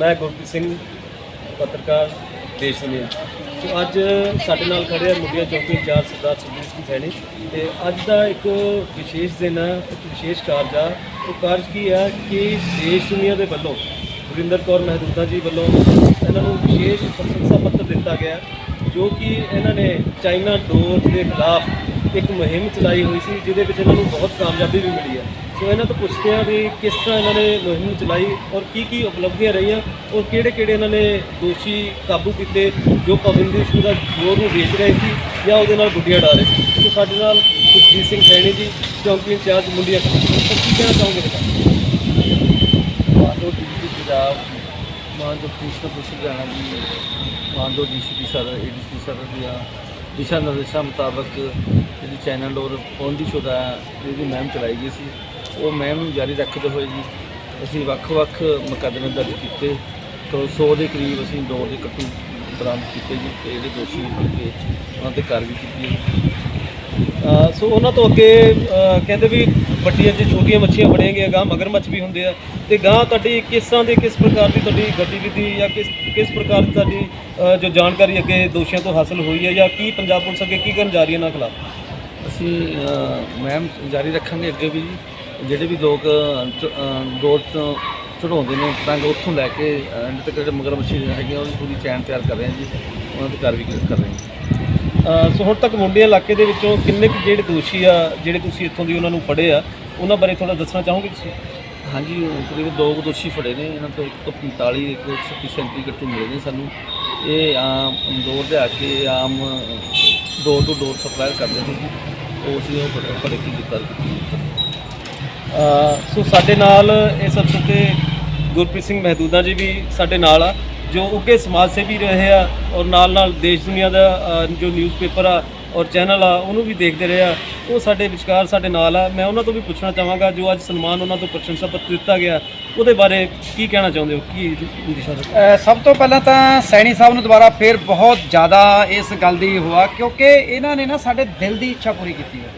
ਮੈਂ ਗੁਰਪ੍ਰੀਤ ਸਿੰਘ, ਪੱਤਰਕਾਰ, ਦੇਸ਼ ਦੁਨੀਆ। ਸੋ ਅੱਜ ਸਾਡੇ ਨਾਲ ਖੜੇ ਆ ਮੁੰਡਿਆ ਚੌਕੀ ਇੰਚਾਰਜ ਸਰਦਾਰ ਸੁਖਬੀਰ ਸਿੰਘ ਸੈਣੀ। ਤੇ ਅੱਜ ਦਾ ਇੱਕ ਵਿਸ਼ੇਸ਼ ਦਿਨ ਹੈ ਇੱਕ ਵਿਸ਼ੇਸ਼ ਕਾਰਜ ਆ। ਉਹ ਕਾਰਜ ਕੀ ਹੈ ਕਿ ਦੇਸ਼ ਦੁਨੀਆ ਦੇ ਵੱਲੋਂ ਗੁਰਿੰਦਰ ਕੌਰ ਮਹਿਦੂਦਾ ਜੀ ਵੱਲੋਂ ਇਹਨਾਂ ਨੂੰ ਵਿਸ਼ੇਸ਼ ਪ੍ਰਸ਼ੰਸਾ ਪੱਤਰ ਦਿੱਤਾ ਗਿਆ, ਜੋ ਕਿ ਇਹਨਾਂ ਨੇ ਚਾਈਨਾ ਡੋਰ ਦੇ ਖਿਲਾਫ ਇੱਕ ਮੁਹਿੰਮ ਚਲਾਈ ਹੋਈ ਸੀ, ਜਿਹਦੇ ਵਿੱਚ ਇਹਨਾਂ ਨੂੰ ਬਹੁਤ ਕਾਮਯਾਬੀ ਵੀ ਮਿਲੀ ਹੈ। ਸੋ ਇਹਨਾਂ ਤੋਂ ਪੁੱਛਦੇ ਹਾਂ ਵੀ ਕਿਸ ਤਰ੍ਹਾਂ ਇਹਨਾਂ ਨੇ ਮੁਹਿੰਮ ਚਲਾਈ ਔਰ ਕੀ ਕੀ ਉਪਲਬਧੀਆਂ ਰਹੀਆਂ ਔਰ ਕਿਹੜੇ ਕਿਹੜੇ ਇਹਨਾਂ ਨੇ ਦੋਸ਼ੀ ਕਾਬੂ ਕੀਤੇ, ਜੋ ਪਾਬੰਦੀ ਸ਼ੁਦਾ ਦਾ ਡੋਰ ਨੂੰ ਵੇਚ ਰਹੇ ਸੀ ਜਾਂ ਉਹਦੇ ਨਾਲ ਗੁੱਡੀਆਂ ਡਾ ਰਹੇ ਸੀ। ਸੋ ਸਾਡੇ ਨਾਲ ਸੁਖਜੀਤ ਸਿੰਘ ਸੈਣੀ ਜੀ, ਚੌਂਕੀ ਇੰਚਾਰਜ ਮੁੰਡੀਆਂ ਸੋ ਕੀ ਕਹਿਣਾ ਚਾਹੋਗੇ ਬੇਟਾ ਮਾਨਦੋ ਡੀਸੀ ਪੰਜਾਬ, ਮਾਨਦੋ ਕ੍ਰਿਸ਼ਨ ਪੁੱਛ ਜਾਣਾ ਜੀ। ਮਾਨਦੋ ਡੀਸੀਪੀ ਸਰ ਏਡੀਸੀ ਸਰ ਦੀਆਂ ਦਿਸ਼ਾ ਨਿਰਦੇਸ਼ਾਂ ਮੁਤਾਬਕ ਜਿਹੜੀ ਚਾਈਨਾ ਡੋਰ ਪੌਂਦੀ ਸ਼ੁਦਾ ਜਿਹਦੀ ਮੁਹਿੰਮ ਚਲਾਈ ਗਈ ਸੀ। ਉਹ ਮਹਿਮ ਨੂੰ ਜਾਰੀ ਰੱਖਦੇ ਹੋਏ ਜੀ ਅਸੀਂ ਵੱਖ-ਵੱਖ ਮੁਕੱਦਮੇ ਦਰਜ ਕੀਤੇ। ਤੋਂ 100 ਦੇ ਕਰੀਬ ਅਸੀਂ ਡੋਰ ਦੇ ਕੱਟੂ ਬਰਾਮਦ ਕੀਤੇ ਜੀ ਤੇ ਜਿਹੜੇ ਦੋਸ਼ੀ ਫੜ ਕੇ ਉਹਨਾਂ ਤੇ ਕਾਰਵਾਈ ਕੀਤੀ ਸੋ ਉਹਨਾਂ ਤੋਂ ਅੱਗੇ ਕਹਿੰਦੇ ਵੀ ਵੱਡੀਆਂ ਤੇ ਛੋਟੀਆਂ ਮੱਛੀਆਂ ਫੜੇਂਗੇ ਗਾਂ ਮਗਰਮੱਛ ਵੀ ਹੁੰਦੇ ਆ ਤੇ ਗਾਂ ਤੁਹਾਡੀ ਕਿਸ ਤਰ੍ਹਾਂ ਦੀ ਕਿਸ ਪ੍ਰਕਾਰ ਦੀ ਤੁਹਾਡੀ ਗਤੀਵਿਧੀ ਜਾਂ ਕਿਸ ਕਿਸ ਪ੍ਰਕਾਰ ਦੀ ਤੁਹਾਡੀ ਜੋ ਜਾਣਕਾਰੀ ਅੱਗੇ ਦੋਸ਼ੀਆਂ ਤੋਂ ਹਾਸਲ ਹੋਈ ਹੈ ਜਾਂ ਕੀ ਪੰਜਾਬ ਪੁਲਿਸ ਅੱਗੇ ਕੀ ਕਰਨ ਜਾ ਰਹੀ ਹੈ ਇਹਨਾਂ ਖਿਲਾਫ? ਅਸੀਂ ਅ, ਮੁਹਿੰਮ ਜਾਰੀ ਰੱਖਾਂਗੇ ਅੱਗੇ ਵੀ ਜੀ। ਜਿਹੜੇ ਵੀ ਲੋਕ ਡੋਰ ਤੋਂ ਚੜਾਉਂਦੇ ਨੇ ਪਤੰਗ ਉੱਥੋਂ ਲੈ ਕੇ ਐਂਡ ਤੱਕ ਜਿਹੜੇ ਮਗਰ ਮੱਛੀ ਹੈਗੀਆਂ ਉਹਦੀ ਪੂਰੀ ਚੈਨ ਤਿਆਰ ਕਰ ਰਹੇ ਹਾਂ ਜੀ। ਉਹਨਾਂ ਦੀ ਕਾਰਵਾਈ ਕਰ ਰਹੇ ਹਾਂ ਸੋ ਹੁਣ ਤੱਕ ਮੁੰਡਿਆਂ ਇਲਾਕੇ ਦੇ ਵਿੱਚੋਂ ਕਿੰਨੇ ਕੁ ਜਿਹੜੇ ਦੋਸ਼ੀ ਆ ਜਿਹੜੇ ਤੁਸੀਂ ਇੱਥੋਂ ਦੀ ਉਹਨਾਂ ਨੂੰ ਫੜੇ ਆ ਉਹਨਾਂ ਬਾਰੇ ਥੋੜਾ ਦੱਸਣਾ ਚਾਹੋਗੇ ਤੁਸੀਂ? ਹਾਂਜੀ ਤਕਰੀਬਨ ਦੋ ਕੁ ਦੋਸ਼ੀ ਫੜੇ ਨੇ। ਇਹਨਾਂ ਤੋਂ ਇੱਕ ਤੋਂ 45 ਇੱਕ ਤੋਂ 36 37 ਗੱਟੂ ਮਿਲੇ ਨੇ ਸਾਨੂੰ। ਇਹ ਆਮ ਡੋਰ ਦੇ ਆ ਕੇ ਆਮ ਡੋਰ ਟੂ ਡੋਰ ਸਪਲਾਈ ਕਰਦੇ ਸੀ ਜੀ ਉਹ ਅਸੀਂ ਉਹ ਸੋ ਸਾਡੇ ਨਾਲ ਇਸ ਅਫਸਰ ਤੇ ਗੁਰਪ੍ਰੀਤ ਸਿੰਘ ਮਹਿਦੂਦਾ ਜੀ ਵੀ ਸਾਡੇ ਨਾਲ ਆ ਜੋ ਉੱਗੇ ਸਮਾਜ ਸੇਵੀ ਰਹੇ ਆ ਔਰ ਨਾਲ ਨਾਲ ਦੇਸ਼ ਦੁਨੀਆ ਦਾ ਅ, ਜੋ ਨਿਊਜ਼ਪੇਪਰ ਆ ਔਰ ਚੈਨਲ ਆ, ਉਹਨੂੰ ਵੀ ਦੇਖਦੇ ਰਹੇ ਆ। ਉਹ ਸਾਡੇ ਵਿਚਕਾਰ ਸਾਡੇ ਨਾਲ ਆ। ਮੈਂ ਉਹਨਾਂ ਤੋਂ ਵੀ ਪੁੱਛਣਾ ਚਾਹਾਂਗਾ, ਜੋ ਅੱਜ ਸਨਮਾਨ ਉਹਨਾਂ ਤੋਂ ਪ੍ਰਸ਼ੰਸਾ ਪੱਤਰ ਦਿੱਤਾ ਗਿਆ, ਉਹਦੇ ਬਾਰੇ ਕੀ ਕਹਿਣਾ ਚਾਹੁੰਦੇ ਹੋ? ਕੀ ਦਿਸ਼ਾ ਦਾ? ਸਭ ਤੋਂ ਪਹਿਲਾਂ ਤਾਂ ਸੈਣੀ ਸਾਹਿਬ ਨੂੰ ਦੁਬਾਰਾ ਫੇਰ ਬਹੁਤ ਜ਼ਿਆਦਾ ਇਸ ਗੱਲ ਦੀ ਹੋਆ ਕਿਉਂਕਿ ਇਹਨਾਂ ਨੇ ਨਾ ਸਾਡੇ ਦਿਲ ਦੀ ਇੱਛਾ ਪੂਰੀ ਕੀਤੀ ਹੈ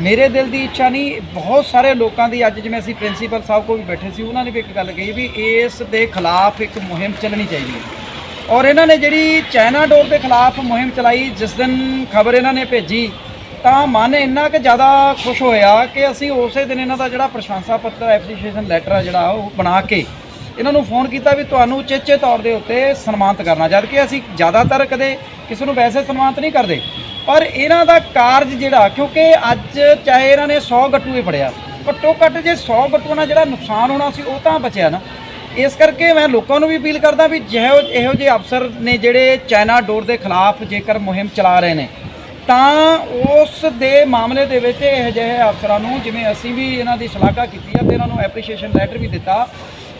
ਮੇਰੇ ਦਿਲ ਦੀ ਇੱਛਾ ਨਹੀਂ, ਬਹੁਤ ਸਾਰੇ ਲੋਕਾਂ ਦੀ, ਅੱਜ ਜਿਵੇਂ ਅਸੀਂ ਪ੍ਰਿੰਸੀਪਲ ਸਾਹਿਬ ਕੋਲ ਵੀ ਬੈਠੇ ਸੀ, ਉਹਨਾਂ ਨੇ ਵੀ ਇੱਕ ਗੱਲ ਕਹੀ ਵੀ ਇਸ ਦੇ ਖਿਲਾਫ ਇੱਕ ਮੁਹਿੰਮ ਚੱਲਣੀ ਚਾਹੀਦੀ ਹੈ। ਔਰ ਇਹਨਾਂ ਨੇ ਜਿਹੜੀ ਚਾਈਨਾ ਡੋਰ ਦੇ ਖਿਲਾਫ ਮੁਹਿੰਮ ਚਲਾਈ, ਜਿਸ ਦਿਨ ਖਬਰ ਇਹਨਾਂ ਨੇ ਭੇਜੀ, ਤਾਂ ਮਨ ਇੰਨਾ ਕਿ ਜ਼ਿਆਦਾ ਖੁਸ਼ ਹੋਇਆ ਕਿ ਅਸੀਂ ਉਸੇ ਦਿਨ ਇਹਨਾਂ ਦਾ ਜਿਹੜਾ ਪ੍ਰਸ਼ੰਸਾ ਪੱਤਰ ਐਪਰੀਸ਼ੀਏਸ਼ਨ ਲੈਟਰ ਆ ਜਿਹੜਾ ਉਹ ਬਣਾ ਕੇ ਇਹਨਾਂ ਨੂੰ ਫੋਨ ਕੀਤਾ ਵੀ ਤੁਹਾਨੂੰ ਚੇਚੇ ਤੌਰ ਦੇ ਉੱਤੇ ਸਨਮਾਨਿਤ ਕਰਨਾ ਜਦ ਕਿ ਅਸੀਂ ਜ਼ਿਆਦਾਤਰ ਕਦੇ ਕਿਸੇ ਨੂੰ ਵੈਸੇ ਸਨਮਾਨਿਤ ਨਹੀਂ ਕਰਦੇ। ਪਰ ਇਹਨਾਂ ਦਾ ਕਾਰਜ ਜਿਹੜਾ, ਕਿਉਂਕਿ ਅੱਜ ਚਾਹੇ ਇਹਨਾਂ ਨੇ 100 ਗੱਟੂਏ ਫੜਿਆ, ਘੱਟੋ ਘੱਟ ਜੇ 100 ਗੱਟੂਆਂ ਨਾਲ ਜਿਹੜਾ ਨੁਕਸਾਨ ਹੋਣਾ ਸੀ, ਉਹ ਤਾਂ ਬਚਿਆ ਨਾ। ਇਸ ਕਰਕੇ ਮੈਂ ਲੋਕਾਂ ਨੂੰ ਵੀ ਅਪੀਲ ਕਰਦਾ ਵੀ ਜਿਹੋ ਇਹੋ ਜਿਹੇ ਅਫਸਰ ਨੇ ਜਿਹੜੇ ਚਾਈਨਾ ਡੋਰ ਦੇ ਖਿਲਾਫ ਜੇਕਰ ਮੁਹਿੰਮ ਚਲਾ ਰਹੇ ਨੇ, ਤਾਂ ਉਸ ਦੇ ਮਾਮਲੇ ਦੇ ਵਿੱਚ ਇਹ ਜਿਹੇ ਅਫਸਰਾਂ ਨੂੰ, ਜਿਵੇਂ ਅਸੀਂ ਵੀ ਇਹਨਾਂ ਦੀ ਸ਼ਲਾਘਾ ਕੀਤੀ ਆ ਤੇ ਇਹਨਾਂ ਨੂੰ ਐਪਰੀਸ਼ੀਏਸ਼ਨ ਲੈਟਰ ਵੀ ਦਿੱਤਾ,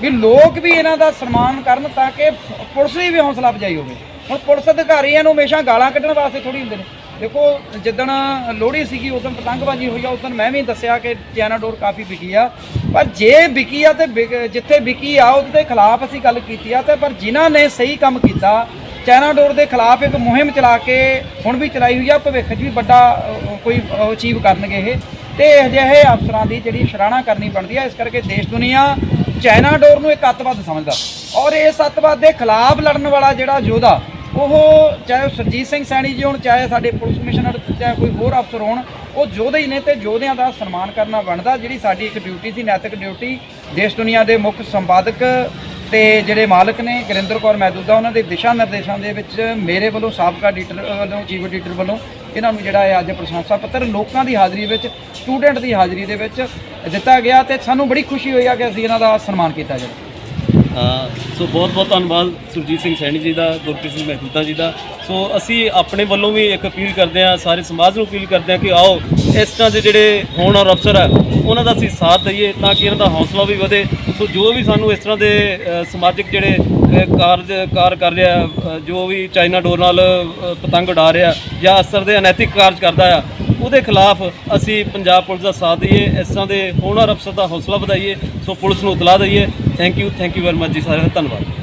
ਵੀ ਲੋਕ ਵੀ ਇਹਨਾਂ ਦਾ ਸਨਮਾਨ ਕਰਨ ਤਾਂ ਕਿ ਪੁਲਿਸ ਦੀ ਵੀ ਹੌਸਲਾ ਅਫਜ਼ਾਈ ਹੋਵੇ। ਹੁਣ ਪੁਲਿਸ ਅਧਿਕਾਰੀਆਂ ਨੂੰ ਹਮੇਸ਼ਾ ਗਾਲਾਂ ਕੱਢਣ ਵਾਸਤੇ ਥੋੜੀ ਹੁੰਦੇ ਨੇ। ਦੇਖੋ, ਜਿੱਦਣ ਲੋਹੜੀ ਸੀਗੀ, ਉਦੋਂ ਪਤੰਗਬਾਜ਼ੀ ਹੋਈ ਆ, ਉਦੋਂ ਮੈਂ ਵੀ ਦੱਸਿਆ ਕਿ ਚਾਈਨਾ ਡੋਰ ਕਾਫੀ ਵਿਕੀ ਆ। ਪਰ ਜੇ ਵਿਕੀ ਆ ਤੇ ਵਿਕ- ਜਿੱਥੇ ਵਿਕੀ ਆ, ਉਹਦੇ ਖਿਲਾਫ ਅਸੀਂ ਗੱਲ ਕੀਤੀ ਆ ਤੇ ਪਰ ਜਿਨ੍ਹਾਂ ਨੇ ਸਹੀ ਕੰਮ ਕੀਤਾ ਚਾਈਨਾ ਡੋਰ ਦੇ ਖਿਲਾਫ ਇੱਕ ਮੁਹਿੰਮ ਚਲਾ ਕੇ ਹੁਣ ਵੀ ਚਲਾਈ ਹੋਈ ਆ, ਭਵਿੱਖ 'ਚ ਵੀ ਵੱਡਾ ਕੋਈ ਅਚੀਵ ਕਰਨਗੇ ਇਹ। ਤੇ ਅਜਿਹੇ ਅਫਸਰਾਂ ਦੀ ਜਿਹੜੀ ਸ਼ਰਾਹਨਾ ਕਰਨੀ ਬਣਦੀ ਆ, ਇਸ ਕਰਕੇ ਦੇਸ਼ ਦੁਨੀਆ ਚਾਈਨਾ ਡੋਰ ਨੂੰ ਇੱਕ ਅੱਤਵਾਦ ਸਮਝਦਾ। ਔਰ ਇਸ ਅੱਤਵਾਦ ਦੇ ਖਿਲਾਫ ਲੜਨ ਵਾਲਾ ਜਿਹੜਾ ਯੋਧਾ ਉਹ ਚਾਹੇ ਉਹ ਸਰਜੀਤ ਸਿੰਘ ਸੈਣੀ ਜੀ ਹੋਣ, ਚਾਹੇ ਸਾਡੇ ਪੁਲਿਸ ਕਮਿਸ਼ਨਰ, ਚਾਹੇ ਕੋਈ ਹੋਰ ਅਫਸਰ ਹੋਣ, ਉਹ ਯੋਧੇ ਹੀ ਨੇ ਤੇ ਯੋਧਿਆਂ ਦਾ ਸਨਮਾਨ ਕਰਨਾ ਬਣਦਾ, ਜਿਹੜੀ ਸਾਡੀ ਇੱਕ ਡਿਊਟੀ ਸੀ, ਨੈਤਿਕ ਡਿਊਟੀ ਦੇਸ਼ ਦੁਨੀਆ ਦੇ ਮੁੱਖ ਸੰਪਾਦਕ ਤੇ ਜਿਹੜੇ ਮਾਲਕ ਨੇ, ਗੁਰਿੰਦਰ ਕੌਰ ਮਹਿਦੂਦਾ, ਉਹਨਾਂ ਦੇ ਦਿਸ਼ਾ ਨਿਰਦੇਸ਼ਾਂ ਦੇ ਵਿੱਚ ਮੇਰੇ ਵੱਲੋਂ, ਸਾਬਕਾ ਐਡੀਟਰ ਵੱਲੋਂ ਚੀਫ ਐਡੀਟਰ ਵੱਲੋਂ, ਇਹਨਾਂ ਨੂੰ ਜਿਹੜਾ ਹੈ ਅੱਜ ਪ੍ਰਸ਼ੰਸਾ ਪੱਤਰ ਲੋਕਾਂ ਦੀ ਹਾਜ਼ਰੀ ਵਿੱਚ ਸਟੂਡੈਂਟ ਦੀ ਹਾਜ਼ਰੀ ਦੇ ਵਿੱਚ ਦਿੱਤਾ ਗਿਆ ਤੇ ਸਾਨੂੰ ਬੜੀ ਖੁਸ਼ੀ ਹੋਈ ਆ ਕਿ ਅਸੀਂ ਇਹਨਾਂ ਦਾ ਸਨਮਾਨ ਕੀਤਾ ਜਾਵੇ। ਸੋ ਬਹੁਤ ਬਹੁਤ ਧੰਨਵਾਦ ਸੁਰਜੀਤ ਸਿੰਘ ਸੈਣੀ ਜੀ ਦਾ ਗੁਰਪ੍ਰੀਤ ਸਿੰਘ ਮਹਿਦੂਦਾ ਜੀ ਦਾ। ਸੋ ਅਸੀਂ ਆਪਣੇ ਵੱਲੋਂ ਵੀ ਇੱਕ ਅਪੀਲ ਕਰਦੇ ਹਾਂ, ਸਾਰੇ ਸਮਾਜ ਨੂੰ ਅਪੀਲ ਕਰਦੇ ਹਾਂ ਕਿ ਆਓ, ਇਸ ਤਰ੍ਹਾਂ ਦੇ ਜਿਹੜੇ ਹੋਣਹਾਰ ਅਫਸਰ ਆ, ਉਹਨਾਂ ਦਾ ਅਸੀਂ ਸਾਥ ਦਈਏ ਤਾਂ ਕਿ ਇਹਨਾਂ ਦਾ ਹੌਸਲਾ ਵੀ ਵਧੇ। ਸੋ ਜੋ ਵੀ ਸਾਨੂੰ ਇਸ ਤਰ੍ਹਾਂ ਦੇ ਸਮਾਜਿਕ ਜਿਹੜੇ ਕਾਰਜ ਕਾਰ, ਕਰ ਰਿਹਾ ਜੋ ਵੀ ਚਾਈਨਾ ਡੋਰ ਨਾਲ ਪਤੰਗ ਉਡਾ ਰਿਹਾ ਜਾਂ ਅਸਰ ਦੇ ਅਨੈਤਿਕ ਕਾਰਜ ਕਰਦਾ ਆ ਉਹਦੇ ਖਿਲਾਫ ਅਸੀਂ ਪੰਜਾਬ ਪੁਲਿਸ ਦਾ ਸਾਥ ਦਈਏ, ਇਸ ਤਰ੍ਹਾਂ ਦੇ ਹੋਣਹਾਰ ਅਫਸਰ ਦਾ ਹੌਸਲਾ ਵਧਾਈਏ, ਸੋ ਪੁਲਿਸ ਨੂੰ ਇਤਲਾਹ ਦਈਏ। Thank you thank you very much ਜੀ ਸਾਰਿਆਂ ਦਾ। ਧੰਨਵਾਦ।